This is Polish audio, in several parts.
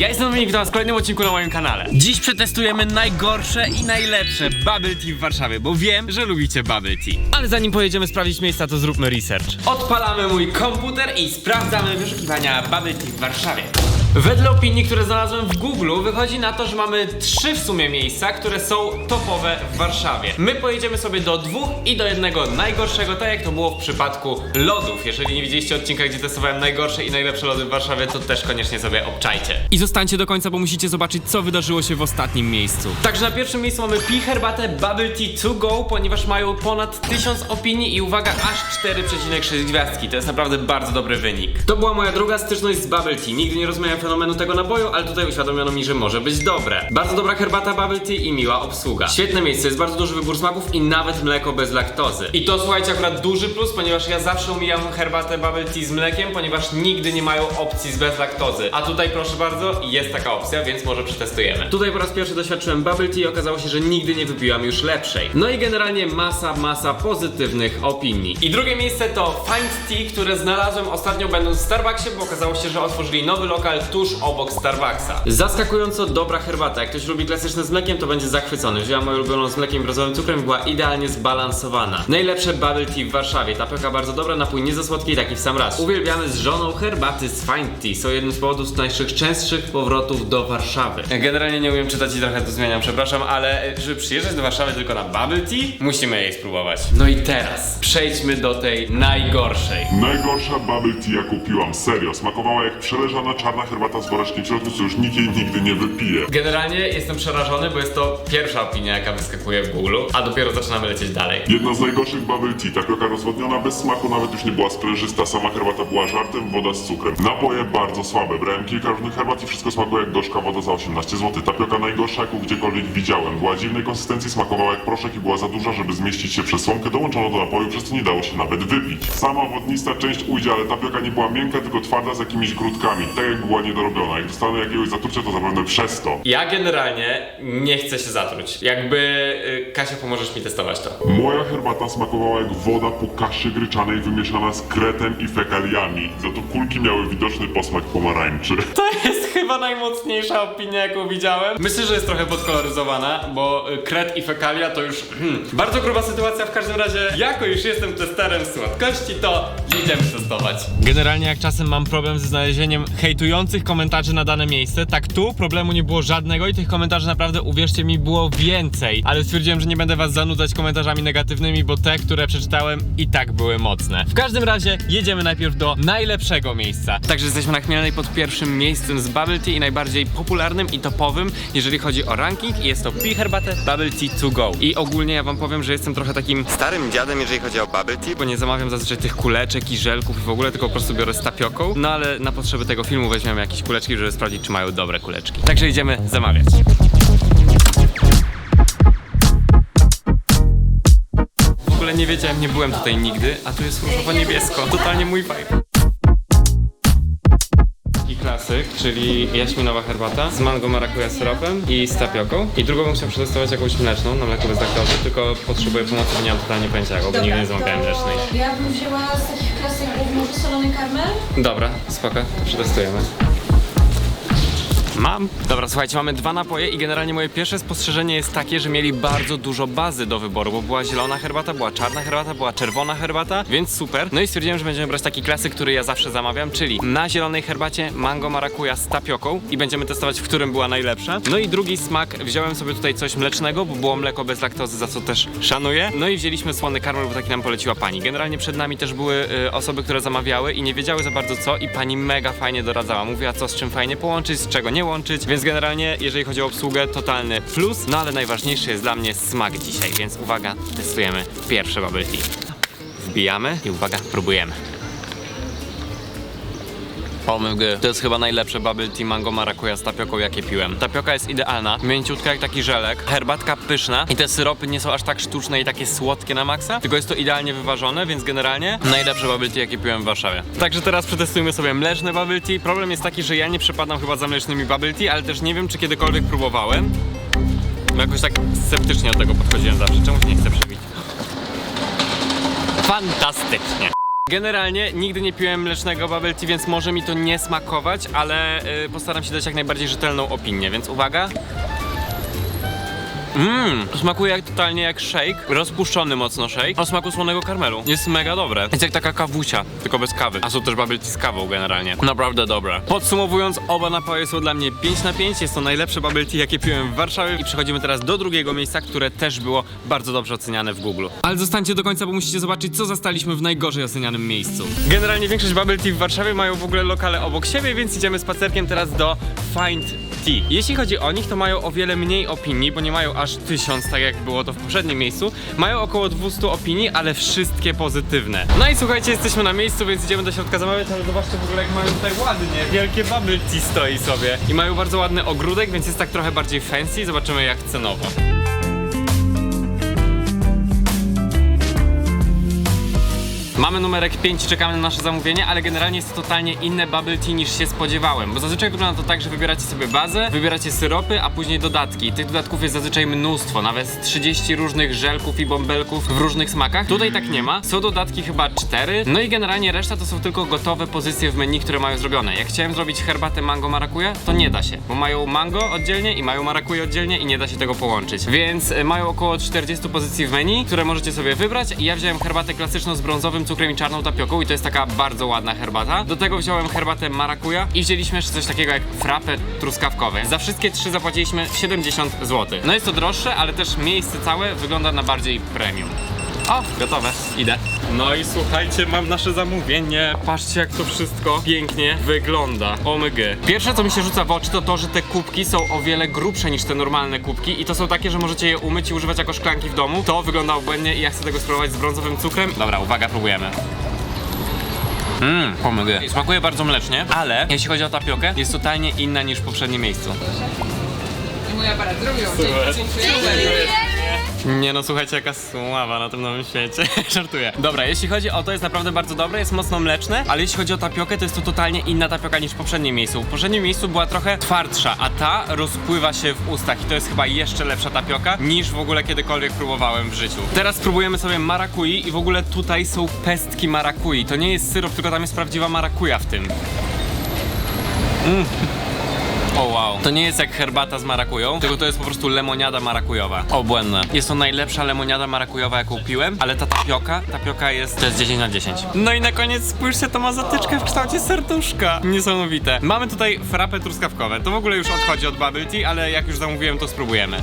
ja jestem Dominik, witam w kolejnym odcinku na moim kanale. Dziś przetestujemy najgorsze i najlepsze bubble tea w Warszawie, bo wiem, że lubicie bubble tea. Ale zanim pojedziemy sprawdzić miejsca, to zróbmy research. Odpalamy mój komputer i sprawdzamy wyszukiwania bubble tea w Warszawie. Wedle opinii, które znalazłem w Google, wychodzi na to, że mamy trzy w sumie miejsca, które są topowe w Warszawie. My pojedziemy sobie do dwóch i do jednego najgorszego, tak jak to było w przypadku lodów. Jeżeli nie widzieliście odcinka, gdzie testowałem najgorsze i najlepsze lody w Warszawie, to też koniecznie sobie obczajcie. I zostańcie do końca, bo musicie zobaczyć, co wydarzyło się w ostatnim miejscu. Także na pierwszym miejscu mamy Pi Herbatę Bubble Tea To Go, ponieważ mają ponad 1000 opinii i uwaga, aż 4,6 gwiazdki. To jest naprawdę bardzo dobry wynik. To była moja druga styczność z Bubble Tea. Nigdy nie rozumiałem fenomenu tego napoju, ale tutaj uświadomiono mi, że może być dobre. Bardzo dobra herbata Bubble Tea i miła obsługa. Świetne miejsce, jest bardzo duży wybór smaków i nawet mleko bez laktozy. I to słuchajcie, akurat duży plus, ponieważ ja zawsze umijam herbatę Bubble Tea z mlekiem, ponieważ nigdy nie mają opcji z bez laktozy. A tutaj proszę bardzo, jest taka opcja, więc może przetestujemy. Tutaj po raz pierwszy doświadczyłem Bubble Tea i okazało się, że nigdy nie wypiłam już lepszej. No i generalnie masa, masa pozytywnych opinii. I drugie miejsce to Find Tea, które znalazłem ostatnio będąc w Starbucksie, bo okazało się, że otworzyli nowy lokal tuż obok Starbucksa. Zaskakująco dobra herbata. Jak ktoś lubi klasyczne z mlekiem, to będzie zachwycony. Wziąłem moją ulubioną z mlekiem i brązowym cukrem była idealnie zbalansowana. Najlepsze bubble tea w Warszawie. Tapioka bardzo dobra, napój nie za słodki i taki w sam raz. Uwielbiamy z żoną herbaty z Find Tea. Są jednym z powodów naszych częstszych powrotów do Warszawy. Generalnie nie umiem czytać i trochę to zmieniam, przepraszam, ale żeby przyjeżdżać do Warszawy tylko na bubble tea, musimy jej spróbować. No i teraz przejdźmy do tej najgorszej. Najgorsza bubble tea jaką piłam, serio. Smakowała jak przeleżana czarna herbata z woreczkiem w środku, co już nikt jej nigdy nie wypije. Generalnie jestem przerażony, bo jest to pierwsza opinia, jaka wyskakuje w Google, a dopiero zaczynamy lecieć dalej. Jedna z najgorszych bubble tea, tapioka rozwodniona bez smaku, nawet już nie była sprężysta, sama herbata była żartem, woda z cukrem. Napoje bardzo słabe, brałem kilka różnych herbat i wszystko smakowało jak gorzka woda za 18 zł. Tapioka najgorsza jaką gdziekolwiek widziałem. Była dziwnej konsystencji, smakowała jak proszek i była za duża, żeby zmieścić się przez słomkę, dołączono do napoju, przez co nie dało się nawet wypić. Sama wodnista część ujdzie, ale tapioka nie była miękka, tylko twarda z jakimiś grudkami, tak jak była niedorobiona. Jak dostanę jakiegoś zatrucia, to zapewne przez to. Ja generalnie nie chcę się zatruć. Jakby y, Kasia pomożesz mi testować to. Moja herbata smakowała jak woda po kaszy gryczanej wymieszana z kretem i fekaliami. Za to kulki miały widoczny posmak pomarańczy. To jest chyba najmocniejsza opinia, jaką widziałem. Myślę, że jest trochę podkoloryzowana, bo y, kret i fekalia to już hmm, bardzo gruba sytuacja. W każdym razie, jako już jestem testerem słodkości, to idziemy testować. Generalnie, jak czasem mam problem ze znalezieniem hejtujących komentarzy na dane miejsce, tak tu problemu nie było żadnego i tych komentarzy naprawdę, uwierzcie mi, było więcej. Ale stwierdziłem, że nie będę was zanudzać komentarzami negatywnymi, bo te, które przeczytałem, i tak były mocne. W każdym razie, jedziemy najpierw do najlepszego miejsca. Także jesteśmy na Chmielnej pod pierwszym miejscem z Bubble Tea i najbardziej popularnym i topowym, jeżeli chodzi o ranking. I jest to Pi Herbatę Bubble Tea to go. I ogólnie ja wam powiem, że jestem trochę takim starym dziadem, jeżeli chodzi o Bubble Tea, bo nie zamawiam zazwyczaj tych kuleczek i żelków i w ogóle, tylko po prostu biorę z tapioką. No ale na potrzeby tego filmu weźmiemy jakieś kuleczki, żeby sprawdzić, czy mają dobre kuleczki. Także idziemy zamawiać. W ogóle nie wiedziałem, nie byłem tutaj nigdy, a tu jest różowo-niebiesko. Totalnie mój vibe. I klasyk, czyli jaśminowa herbata z mango marakuja syropem i z tapioką. I drugą bym chciał przetestować jakąś mleczną na mleko bez laktozy, tylko potrzebuję pomocy, bo nie mam totalnie pojęcia jaką, bo nigdy nie zamawiałem mlecznej. ja bym wzięła z takich klasyków może solony karmel? Dobra, spoko, to przetestujemy. Mam. Dobra, słuchajcie, mamy dwa napoje i generalnie moje pierwsze spostrzeżenie jest takie, że mieli bardzo dużo bazy do wyboru, bo była zielona herbata, była czarna herbata, była czerwona herbata, więc super. No i stwierdziłem, że będziemy brać taki klasyk, który ja zawsze zamawiam, czyli na zielonej herbacie mango marakuja z tapioką i będziemy testować, w którym była najlepsza. No i drugi smak, wziąłem sobie tutaj coś mlecznego, bo było mleko bez laktozy, za co też szanuję. No i wzięliśmy słony karmel, bo taki nam poleciła pani. Generalnie przed nami też były y, osoby, które zamawiały i nie wiedziały za bardzo co i pani mega fajnie doradzała. Mówiła co z czym fajnie połączyć, z czego nie więc generalnie jeżeli chodzi o obsługę, totalny plus. No ale najważniejszy jest dla mnie smak dzisiaj, więc uwaga, testujemy pierwsze bubble tea. Wbijamy i uwaga, próbujemy. To jest chyba najlepsze bubble tea mango marakuja z tapioką, jakie piłem. Tapioka jest idealna, mięciutka jak taki żelek, herbatka pyszna i te syropy nie są aż tak sztuczne i takie słodkie na maksa, tylko jest to idealnie wyważone, więc generalnie najlepsze bubble tea, jakie piłem w Warszawie. Także teraz przetestujmy sobie mleczne bubble tea. Problem jest taki, że ja nie przepadam chyba za mlecznymi bubble tea, ale też nie wiem, czy kiedykolwiek próbowałem. Bo jakoś tak sceptycznie do tego podchodziłem zawsze. Czemu się nie chcę przebić? Fantastycznie. Generalnie nigdy nie piłem mlecznego bubble tea, więc może mi to nie smakować, ale y, postaram się dać jak najbardziej rzetelną opinię, więc uwaga. Mmm, smakuje jak, totalnie jak shake, rozpuszczony mocno shake, o smaku słonego karmelu. Jest mega dobre. Jest jak taka kawusia, tylko bez kawy. A są też tea z kawą generalnie. Naprawdę dobre. Podsumowując, oba napoje są dla mnie 5 na 5. Jest to najlepsze tea, jakie piłem w Warszawie. I przechodzimy teraz do drugiego miejsca, które też było bardzo dobrze oceniane w Google. Ale zostańcie do końca, bo musicie zobaczyć, co zastaliśmy w najgorzej ocenianym miejscu. Generalnie większość tea w Warszawie mają w ogóle lokale obok siebie, więc idziemy spacerkiem teraz do Find Jeśli chodzi o nich, to mają o wiele mniej opinii, bo nie mają aż tysiąc, tak jak było to w poprzednim miejscu. Mają około 200 opinii, ale wszystkie pozytywne. No i słuchajcie, jesteśmy na miejscu, więc idziemy do środka zamawiać, ale zobaczcie w ogóle jak mają tutaj ładnie. Wielkie bubble tea stoi sobie. I mają bardzo ładny ogródek, więc jest tak trochę bardziej fancy. Zobaczymy jak cenowo. Mamy numerek 5 i czekamy na nasze zamówienie, ale generalnie jest to totalnie inne bubble tea niż się spodziewałem, bo zazwyczaj wygląda to tak, że wybieracie sobie bazę, wybieracie syropy, a później dodatki. Tych dodatków jest zazwyczaj mnóstwo, nawet z 30 różnych żelków i bąbelków w różnych smakach. Tutaj tak nie ma, są dodatki chyba 4, no i generalnie reszta to są tylko gotowe pozycje w menu, które mają zrobione. Jak chciałem zrobić herbatę mango marakuja, to nie da się, bo mają mango oddzielnie i mają marakuję oddzielnie i nie da się tego połączyć. Więc y, mają około 40 pozycji w menu, które możecie sobie wybrać i ja wziąłem herbatę klasyczną z brązowym cukrem i czarną tapioką i to jest taka bardzo ładna herbata. Do tego wziąłem herbatę marakuja i wzięliśmy jeszcze coś takiego jak frappe truskawkowe. Za wszystkie trzy zapłaciliśmy 70 zł. No jest to droższe, ale też miejsce całe wygląda na bardziej premium. O, gotowe, idę. No i słuchajcie, mam nasze zamówienie. Patrzcie, jak to wszystko pięknie wygląda. OMG. Pierwsze, co mi się rzuca w oczy, to to, że te kubki są o wiele grubsze niż te normalne kubki i to są takie, że możecie je umyć i używać jako szklanki w domu. To wygląda obłędnie i ja chcę tego spróbować z brązowym cukrem. Dobra, uwaga, próbujemy. Mmm, pomogę. Smakuje bardzo mlecznie, ale jeśli chodzi o tapiokę, jest totalnie inna niż w poprzednim miejscu. Mój aparat zrobił. Dziękuję. Nie no, słuchajcie, jaka sława na tym nowym świecie. Żartuję. Dobra, jeśli chodzi o to, jest naprawdę bardzo dobre, jest mocno mleczne, ale jeśli chodzi o tapiokę, to jest to totalnie inna tapioka niż w poprzednim miejscu. W poprzednim miejscu była trochę twardsza, a ta rozpływa się w ustach i to jest chyba jeszcze lepsza tapioka niż w ogóle kiedykolwiek próbowałem w życiu. Teraz spróbujemy sobie marakui i w ogóle tutaj są pestki marakui. To nie jest syrop, tylko tam jest prawdziwa marakuja w tym. O wow. To nie jest jak herbata z marakują, tylko to jest po prostu lemoniada marakujowa. Obłędne. Jest to najlepsza lemoniada marakujowa, jaką piłem, ale ta tapioka, tapioka jest, to jest 10 na 10. No i na koniec spójrzcie, to ma zatyczkę w kształcie serduszka. Niesamowite. Mamy tutaj frappe truskawkowe. To w ogóle już odchodzi od bubble tea, ale jak już zamówiłem, to spróbujemy.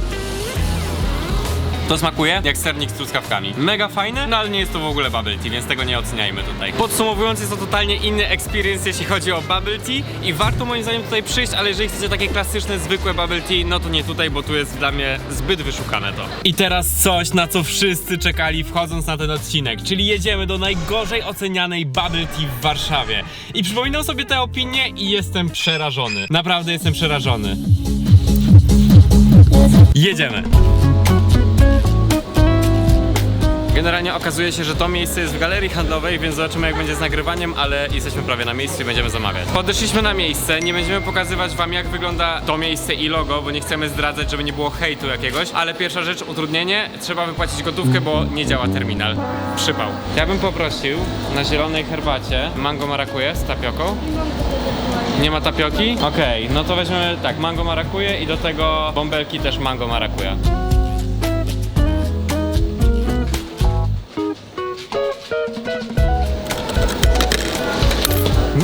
To smakuje jak sernik z truskawkami. Mega fajne, no ale nie jest to w ogóle bubble tea, więc tego nie oceniajmy tutaj. Podsumowując, jest to totalnie inny experience, jeśli chodzi o bubble tea i warto moim zdaniem tutaj przyjść, ale jeżeli chcecie takie klasyczne, zwykłe bubble tea, no to nie tutaj, bo tu jest dla mnie zbyt wyszukane to. I teraz coś, na co wszyscy czekali wchodząc na ten odcinek, czyli jedziemy do najgorzej ocenianej bubble tea w Warszawie. I przypominam sobie te opinie i jestem przerażony. Naprawdę jestem przerażony. Jedziemy. Generalnie okazuje się, że to miejsce jest w galerii handlowej, więc zobaczymy jak będzie z nagrywaniem, ale jesteśmy prawie na miejscu i będziemy zamawiać. Podeszliśmy na miejsce, nie będziemy pokazywać wam jak wygląda to miejsce i logo, bo nie chcemy zdradzać, żeby nie było hejtu jakiegoś, ale pierwsza rzecz, utrudnienie, trzeba wypłacić gotówkę, bo nie działa terminal. Przypał. Ja bym poprosił na zielonej herbacie mango marakuje z tapioką. Nie ma tapioki? Okej, no to weźmiemy tak, mango marakuje i do tego bąbelki też mango marakuja.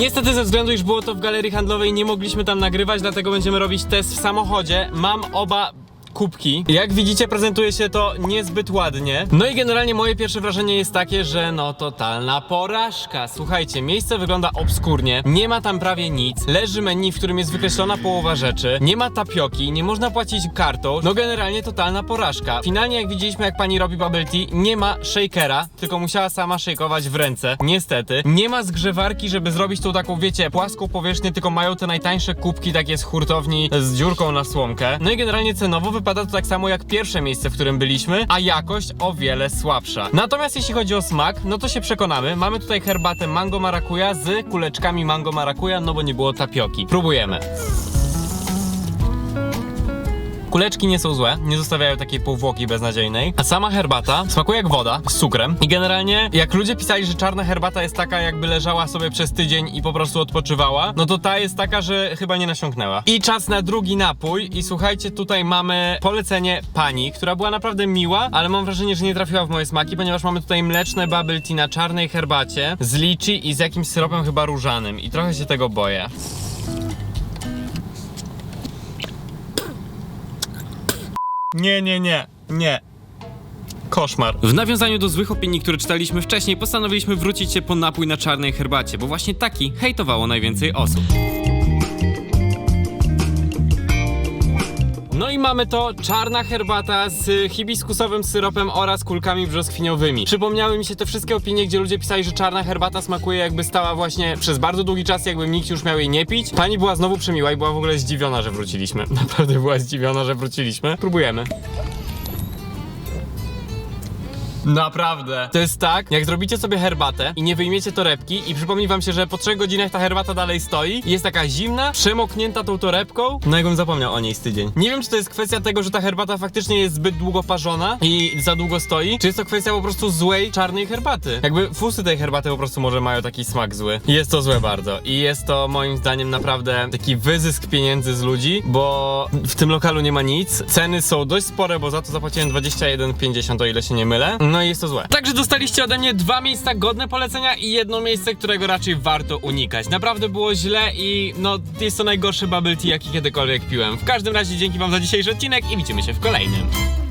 Niestety ze względu, iż było to w galerii handlowej nie mogliśmy tam nagrywać, dlatego będziemy robić test w samochodzie. Mam oba kubki. Jak widzicie prezentuje się to niezbyt ładnie. No i generalnie moje pierwsze wrażenie jest takie, że no totalna porażka. Słuchajcie, miejsce wygląda obskurnie, nie ma tam prawie nic, leży menu, w którym jest wykreślona połowa rzeczy, nie ma tapioki, nie można płacić kartą, no generalnie totalna porażka. Finalnie jak widzieliśmy jak pani robi bubble tea, nie ma shakera, tylko musiała sama shakeować w ręce, niestety. Nie ma zgrzewarki, żeby zrobić tą taką, wiecie, płaską powierzchnię, tylko mają te najtańsze kubki takie z hurtowni z dziurką na słomkę. No i generalnie cenowo wypada to tak samo jak pierwsze miejsce, w którym byliśmy, a jakość o wiele słabsza. Natomiast jeśli chodzi o smak, no to się przekonamy. Mamy tutaj herbatę mango marakuja z kuleczkami mango marakuja, no bo nie było tapioki. Próbujemy. Kuleczki nie są złe, nie zostawiają takiej powłoki beznadziejnej, a sama herbata smakuje jak woda z cukrem. I generalnie, jak ludzie pisali, że czarna herbata jest taka, jakby leżała sobie przez tydzień i po prostu odpoczywała, no to ta jest taka, że chyba nie nasiąknęła. I czas na drugi napój. I słuchajcie, tutaj mamy polecenie pani, która była naprawdę miła, ale mam wrażenie, że nie trafiła w moje smaki, ponieważ mamy tutaj mleczne bubble tea na czarnej herbacie z liczy i z jakimś syropem chyba różanym. I trochę się tego boję. Nie, nie, nie, nie. Koszmar. W nawiązaniu do złych opinii, które czytaliśmy wcześniej, postanowiliśmy wrócić się po napój na czarnej herbacie, bo właśnie taki hejtowało najwięcej osób. No i mamy to czarna herbata z hibiskusowym syropem oraz kulkami brzoskwiniowymi. Przypomniały mi się te wszystkie opinie, gdzie ludzie pisali, że czarna herbata smakuje jakby stała właśnie przez bardzo długi czas, jakby nikt już miał jej nie pić. Pani była znowu przemiła i była w ogóle zdziwiona, że wróciliśmy. Naprawdę była zdziwiona, że wróciliśmy. Próbujemy. Naprawdę. To jest tak, jak zrobicie sobie herbatę i nie wyjmiecie torebki i przypomni wam się, że po 3 godzinach ta herbata dalej stoi i jest taka zimna, przemoknięta tą torebką, no jakbym zapomniał o niej z tydzień. Nie wiem, czy to jest kwestia tego, że ta herbata faktycznie jest zbyt długo parzona i za długo stoi, czy jest to kwestia po prostu złej czarnej herbaty. Jakby fusy tej herbaty po prostu może mają taki smak zły. Jest to złe bardzo. I jest to moim zdaniem naprawdę taki wyzysk pieniędzy z ludzi, bo w tym lokalu nie ma nic. Ceny są dość spore, bo za to zapłaciłem 21,50 o ile się nie mylę. No i jest to złe. Także dostaliście ode mnie dwa miejsca godne polecenia i jedno miejsce, którego raczej warto unikać. Naprawdę było źle i no jest to najgorszy bubble tea, jaki kiedykolwiek piłem. W każdym razie dzięki wam za dzisiejszy odcinek i widzimy się w kolejnym.